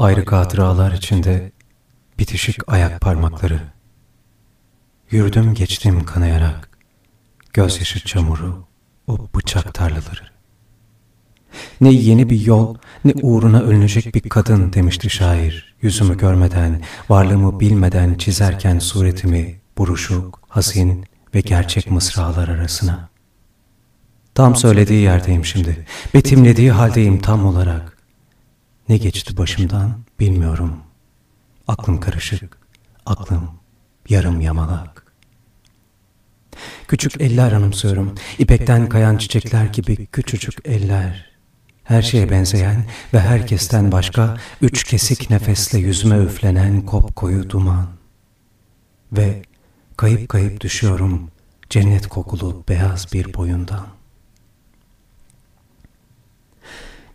Ayrı hatıralar içinde bitişik ayak parmakları. Yürüdüm geçtim kanayarak, gözyaşı çamuru, o bıçak tarlaları. Ne yeni bir yol, ne uğruna ölünecek bir kadın demişti şair. Yüzümü görmeden, varlığımı bilmeden çizerken suretimi, buruşuk, hasin ve gerçek mısralar arasına. Tam söylediği yerdeyim şimdi, betimlediği haldeyim tam olarak. Ne geçti başımdan bilmiyorum. Aklım karışık, aklım yarım yamalak. Küçük eller anımsıyorum, ipekten kayan çiçekler gibi küçücük eller. Her şeye benzeyen ve herkesten başka üç kesik nefesle yüzüme üflenen kopkoyu duman. Ve kayıp kayıp düşüyorum cennet kokulu beyaz bir boyundan.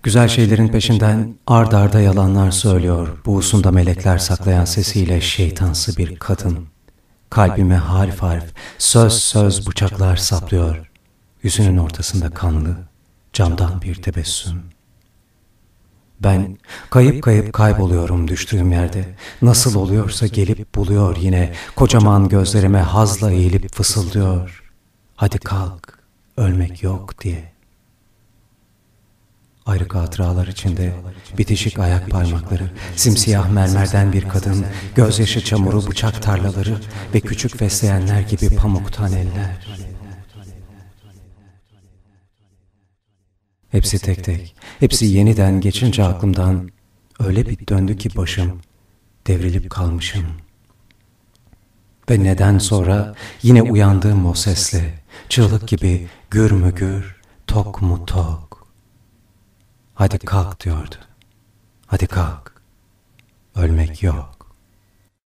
Güzel şeylerin peşinden ard arda yalanlar söylüyor. Buğusunda melekler saklayan sesiyle şeytansı bir kadın. Kalbime harf harf, söz söz bıçaklar saplıyor. Yüzünün ortasında kanlı, camdan bir tebessüm. Ben kayıp kayıp kayboluyorum düştüğüm yerde. Nasıl oluyorsa gelip buluyor yine. Kocaman gözlerime hazla eğilip fısıldıyor. Hadi kalk, ölmek yok diye.'' Ayrı hatıralar içinde bitişik ayak parmakları, simsiyah mermerden bir kadın, gözyaşı çamuru bıçak tarlaları ve küçük fesleğenler gibi pamuktan eller. Hepsi tek tek, hepsi yeniden geçince aklımdan öyle bir döndü ki başım, devrilip kalmışım. Ve neden sonra yine uyandığım o sesle, çığlık gibi gür mü gür, tok mu tok. Hadi kalk diyordu. Hadi kalk. Ölmek yok.